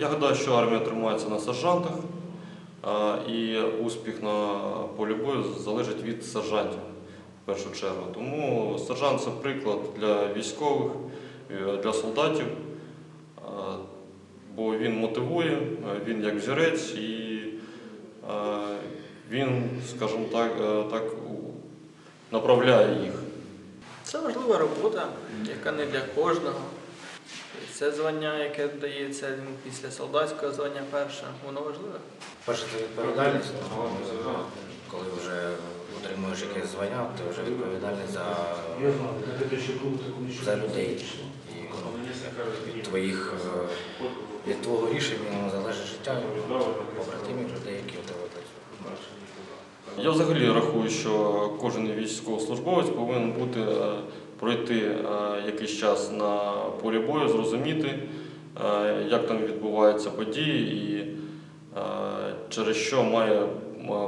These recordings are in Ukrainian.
Я гадаю, що армія тримається на сержантах, і успіх на полі бою залежить від сержантів в першу чергу. Тому сержант це приклад для військових, е, для солдатів, бо він мотивує, е, він як взірець і він, скажімо так, е, так направляє їх. Це важлива робота, яка не для кожного. Це звання, яке дається йому після солдатського звання перше, воно важливе. Перше це відповідальність, коли вже отримуєш якесь звання, ти вже відповідальний за, за людей. І ну, від твоїх е, від твого рішення залежить життя побратимів людей, які у тебе працюють. Я взагалі рахую, що кожен військовослужбовець повинен бути пройти е, якийсь час на полі бою, зрозуміти, е, як там відбуваються події і е, через що має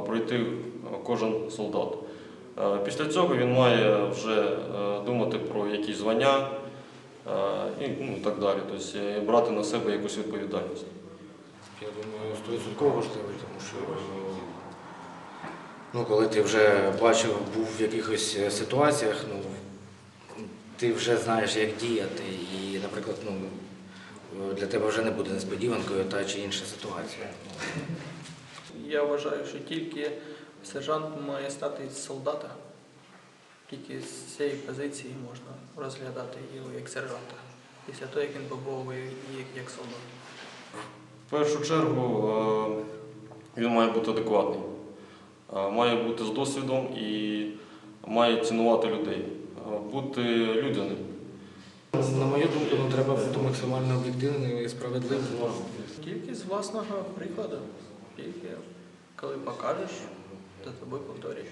пройти кожен солдат. Після цього він має вже думати про якісь звання і ну, так далі, тобто брати на себе якусь відповідальність. Я думаю, стовідсотково важливий, тому що ну, коли ти вже бачив, був в якихось ситуаціях, ну, ти вже знаєш, як діяти. І, наприклад, ну, для тебе вже не буде несподіванкою та чи інша ситуація. Я вважаю, що тільки сержант має стати з солдата. Тільки з цієї позиції можна розглядати його як сержанта. Після того, як він побував як, як солдат. В першу чергу е, він має бути адекватний, е, має бути з досвідом і має цінувати людей, бути людяним. На мою думку, ну, треба бути максимально об'єктивним і справедливим. Тільки з власного прикладу. Тільки коли покажеш, то тобою повторюєш.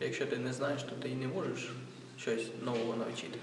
Якщо ти не знаєш, то ти і не можеш щось нового навчити.